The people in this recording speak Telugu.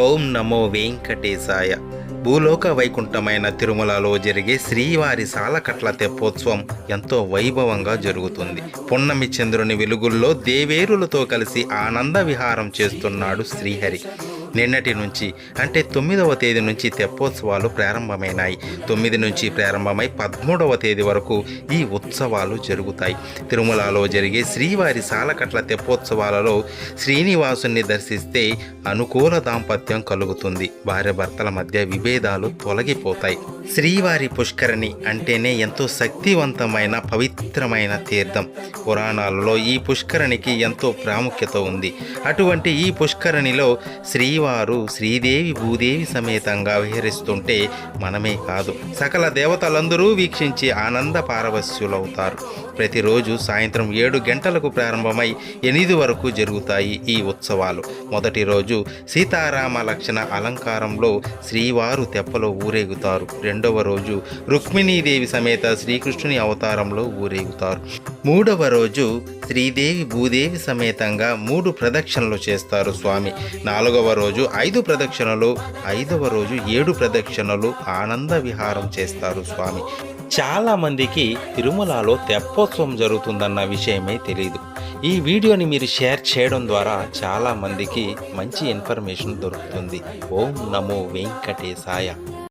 ఓం నమో వెంకటేశాయ. భూలోక వైకుంఠమైన తిరుమలలో జరిగే శ్రీవారి సాలకట్ల తెప్పోత్సవం ఎంతో వైభవంగా జరుగుతుంది. పున్నమి చంద్రుని వెలుగుల్లో దేవేరులతో కలిసి ఆనంద విహారం చేస్తున్నాడు శ్రీహరి. నిన్నటి నుంచి అంటే తొమ్మిదవ తేదీ నుంచి తెప్పోత్సవాలు ప్రారంభమైనాయి. తొమ్మిది నుంచి ప్రారంభమై పదమూడవ తేదీ వరకు ఈ ఉత్సవాలు జరుగుతాయి. తిరుమలలో జరిగే శ్రీవారి సాలకట్ల తెప్పోత్సవాలలో శ్రీనివాసుని దర్శిస్తే అనుకూల దాంపత్యం కలుగుతుంది. భార్య భర్తల మధ్య విభేదాలు తొలగిపోతాయి. శ్రీవారి పుష్కరిణి అంటేనే ఎంతో శక్తివంతమైన పవిత్రమైన తీర్థం. పురాణాలలో ఈ పుష్కరిణికి ఎంతో ప్రాముఖ్యత ఉంది. అటువంటి ఈ పుష్కరిణిలో శ్రీ శ్రీదేవి భూదేవి సమేతంగా విహరిస్తుంటే మనమే కాదు. సకల దేవతలందరూ వీక్షించి ఆనంద పారవస్యులవుతారు ప్రతిరోజు సాయంత్రం ఏడు గంటలకు ప్రారంభమై ఎనిమిది వరకు జరుగుతాయి ఈ ఉత్సవాలు. మొదటి రోజు సీతారామ లక్షణ అలంకారంలో శ్రీవారు తెప్పలో ఊరేగుతారు. రెండవ రోజు రుక్మిణీదేవి సమేత శ్రీకృష్ణుని అవతారంలో ఊరేగుతారు. మూడవ రోజు శ్రీదేవి భూదేవి సమేతంగా మూడు ప్రదక్షిణలు చేస్తారు స్వామి. నాలుగవ రోజు ఐదు ప్రదక్షిణలు ఐదవ రోజు ఏడు ప్రదక్షిణలు ఆనంద విహారం చేస్తారు స్వామి. చాలామందికి తిరుమలలో తెప్పోత్సవం జరుగుతుందన్న విషయమే తెలియదు ఈ వీడియోని మీరు షేర్ చేయడం ద్వారా చాలామందికి మంచి ఇన్ఫర్మేషన్ దొరుకుతుంది. ఓం నమో వెంకటేశాయ.